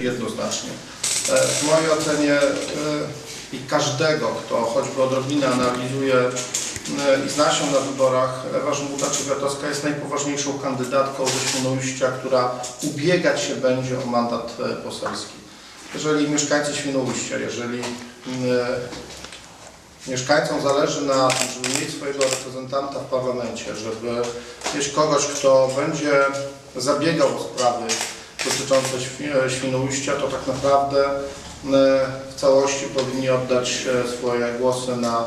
jednoznacznie. E, W mojej ocenie e, i każdego, kto choćby odrobinę analizuje e, i zna się na wyborach, Ewa Żmuda-Czywiatowska jest najpoważniejszą kandydatką ze Świnoujścia, która ubiegać się będzie o mandat poselski. Jeżeli mieszkańcy Świnoujścia, jeżeli mieszkańcom zależy na tym, żeby mieć swojego reprezentanta w parlamencie, żeby mieć kogoś, kto będzie zabiegał o sprawy dotyczące Świ- Świnoujścia, to tak naprawdę e, w całości powinni oddać e, swoje głosy na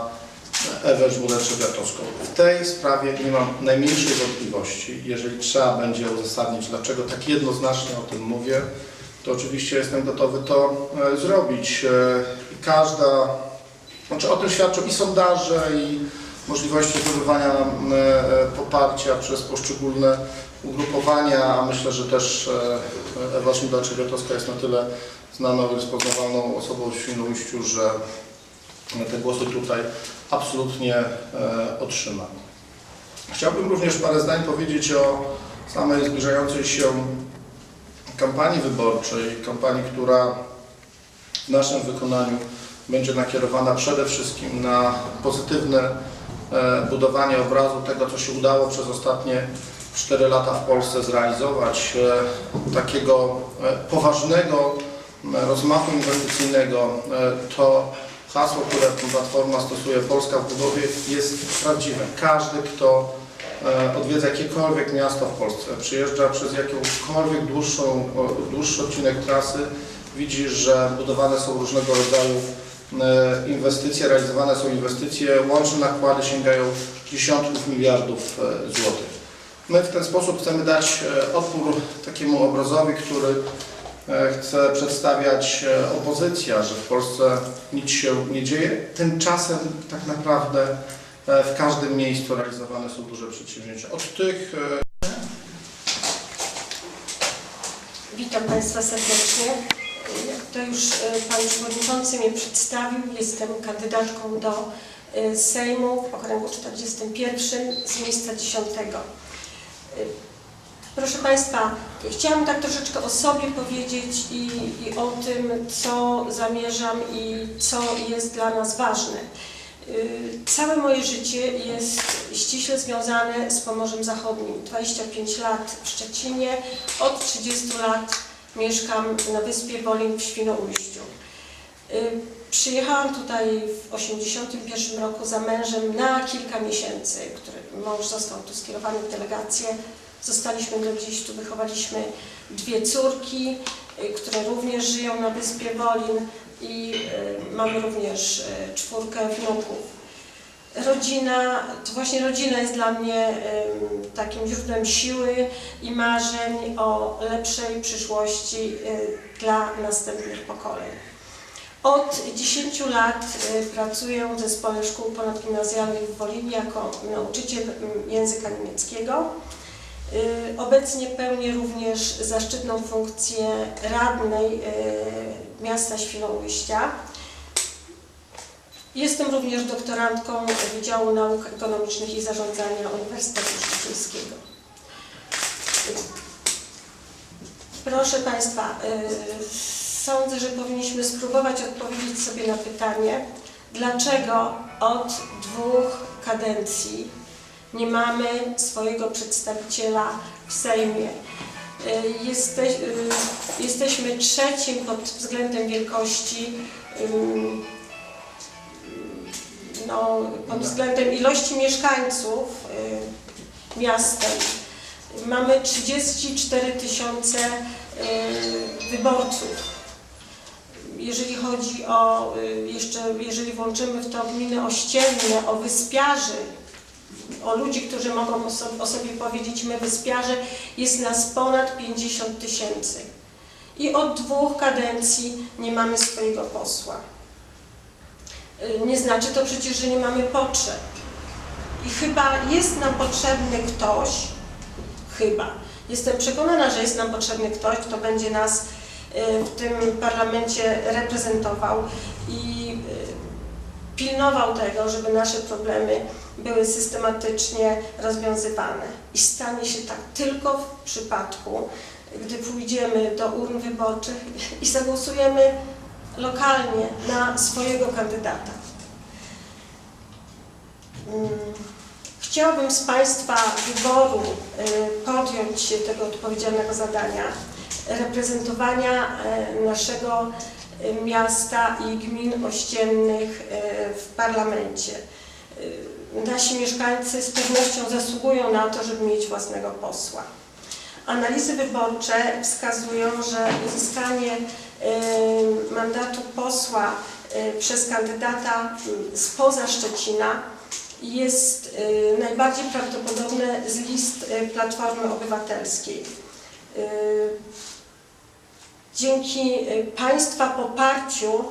Ewę Żmudę-Trzebiatowską. W tej sprawie nie mam najmniejszej wątpliwości. Jeżeli trzeba będzie uzasadnić, dlaczego tak jednoznacznie o tym mówię, to oczywiście jestem gotowy to e, zrobić. E, każda, znaczy o tym świadczą i sondaże, i możliwości zdobywania e, e, poparcia przez poszczególne ugrupowania, a myślę, że też e, Ewa Szymda-Trzebiatowska jest na tyle znaną i rozpoznawalną osobą w Świnoujściu, że te głosy tutaj absolutnie otrzyma. Chciałbym również parę zdań powiedzieć o samej zbliżającej się kampanii wyborczej, kampanii, która w naszym wykonaniu będzie nakierowana przede wszystkim na pozytywne budowanie obrazu tego, co się udało przez ostatnie 4 lata w Polsce zrealizować, e, takiego e, poważnego e, rozmachu inwestycyjnego. E, To hasło, które Platforma stosuje, Polska w budowie, jest prawdziwe. Każdy, kto e, odwiedza jakiekolwiek miasto w Polsce, przyjeżdża przez jakąkolwiek dłuższą, dłuższy odcinek trasy, widzi, że budowane są różnego rodzaju e, inwestycje, realizowane są inwestycje, łączne nakłady sięgają dziesiątków miliardów e, złotych. My w ten sposób chcemy dać e, odpór takiemu obrazowi, który e, chce przedstawiać e, opozycja, że w Polsce nic się nie dzieje. Tymczasem tak naprawdę e, w każdym miejscu realizowane są duże przedsięwzięcia. Od tych e, Witam Państwa serdecznie. Jak to już e, Pan Przewodniczący mnie przedstawił, jestem kandydatką do e, Sejmu w okręgu 41 z miejsca 10. E, Proszę Państwa, chciałam tak troszeczkę o sobie powiedzieć i, i o tym, co zamierzam i co jest dla nas ważne. Całe moje życie jest ściśle związane z Pomorzem Zachodnim. 25 lat w Szczecinie, od 30 lat mieszkam na wyspie Wolin w Świnoujściu. Y, Przyjechałam tutaj w 81 roku za mężem na kilka miesięcy, który mąż został tu skierowany w delegację. Zostaliśmy do dziś, tu wychowaliśmy dwie córki, y, które również żyją na wyspie Wolin i y, mamy również czwórkę wnuków. Rodzina, to właśnie rodzina jest dla mnie takim źródłem siły i marzeń o lepszej przyszłości y, dla następnych pokoleń. Od 10 lat y, pracuję w Zespole Szkół Ponadgimnazjalnych w Wolinie jako nauczyciel y, języka niemieckiego. Y, Obecnie pełnię również zaszczytną funkcję radnej miasta Świnoujścia. Jestem również doktorantką Wydziału Nauk Ekonomicznych i Zarządzania Uniwersytetu Szczecińskiego. Proszę Państwa, y, sądzę, że powinniśmy spróbować odpowiedzieć sobie na pytanie, dlaczego od dwóch kadencji nie mamy swojego przedstawiciela w Sejmie. Y, y, jesteśmy trzecim pod względem wielkości, no, pod względem ilości mieszkańców y, miastem. Mamy 34 tysiące y, wyborców. Jeżeli chodzi o, y, jeszcze jeżeli włączymy w to gminy ościenne, o wyspiarzy, o ludzi, którzy mogą o sobie, powiedzieć my wyspiarze, jest nas ponad 50 tysięcy. I od dwóch kadencji nie mamy swojego posła. Y, Nie znaczy to przecież, że nie mamy potrzeb. I chyba jest nam potrzebny ktoś, chyba, jestem przekonana, że jest nam potrzebny ktoś, kto będzie nas y, w tym parlamencie reprezentował i y, pilnował tego, żeby nasze problemy były systematycznie rozwiązywane. I stanie się tak tylko w przypadku, gdy pójdziemy do urn wyborczych i zagłosujemy lokalnie na swojego kandydata. Mm, Chciałabym z Państwa wyboru y, podjąć się tego odpowiedzialnego zadania reprezentowania y, naszego y, miasta i gmin ościennych w parlamencie. Nasi mieszkańcy z pewnością zasługują na to, żeby mieć własnego posła. Analizy wyborcze wskazują, że uzyskanie mandatu posła y, przez kandydata y, spoza Szczecina jest y, najbardziej prawdopodobne z list Platformy Obywatelskiej. Dzięki Państwa poparciu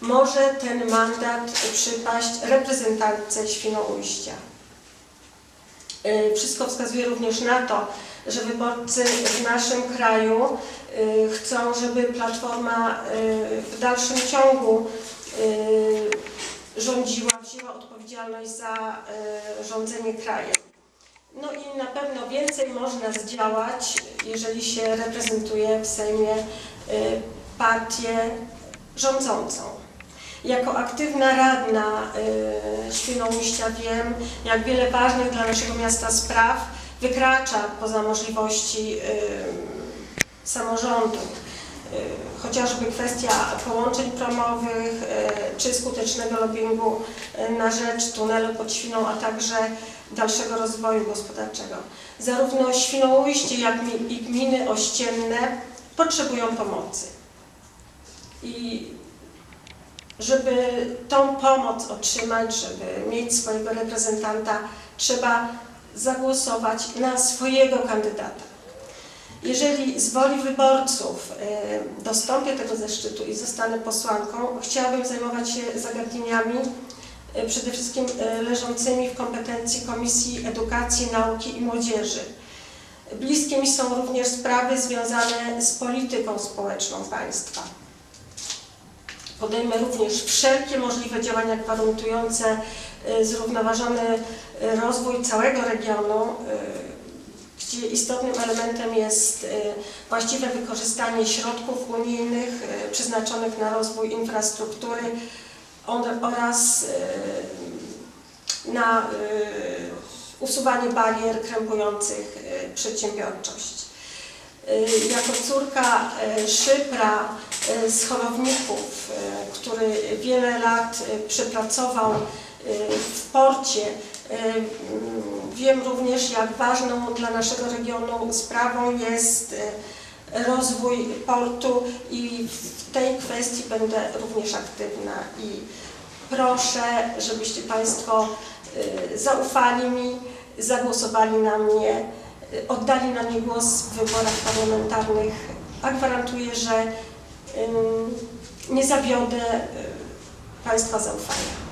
może ten mandat przypaść reprezentantce Świnoujścia. Y, Wszystko wskazuje również na to, że wyborcy w naszym kraju y, chcą, żeby Platforma y, w dalszym ciągu rządziła, wzięła odpowiedzialność za rządzenie krajem. No i na pewno więcej można zdziałać, jeżeli się reprezentuje w Sejmie partię rządzącą. Jako aktywna radna y, Świnoujścia wiem, jak wiele ważnych dla naszego miasta spraw wykracza poza możliwości y, samorządu. Y, Chociażby kwestia połączeń promowych y, czy skutecznego lobbingu y, na rzecz tunelu pod Świną, a także dalszego rozwoju gospodarczego. Zarówno Świnoujście, jak i gminy ościenne potrzebują pomocy. I żeby tą pomoc otrzymać, żeby mieć swojego reprezentanta, trzeba zagłosować na swojego kandydata. Jeżeli z woli wyborców y, dostąpię tego zaszczytu i zostanę posłanką, chciałabym zajmować się zagadnieniami y, przede wszystkim y, leżącymi w kompetencji Komisji Edukacji, Nauki i Młodzieży. Bliskie mi są również sprawy związane z polityką społeczną państwa. Podejmę również wszelkie możliwe działania gwarantujące y, zrównoważony y, rozwój całego regionu, y, gdzie istotnym elementem jest właściwe wykorzystanie środków unijnych przeznaczonych na rozwój infrastruktury oraz na usuwanie barier krępujących przedsiębiorczość. Y, Jako córka y, Szypra y, z Chorowników, który wiele lat przepracował w porcie, mm, wiem również, jak ważną dla naszego regionu sprawą jest rozwój portu i w tej kwestii będę również aktywna. I proszę, żebyście Państwo zaufali mi, zagłosowali na mnie, oddali na mnie głos w wyborach parlamentarnych, a gwarantuję, że nie zawiodę y, Państwa zaufania.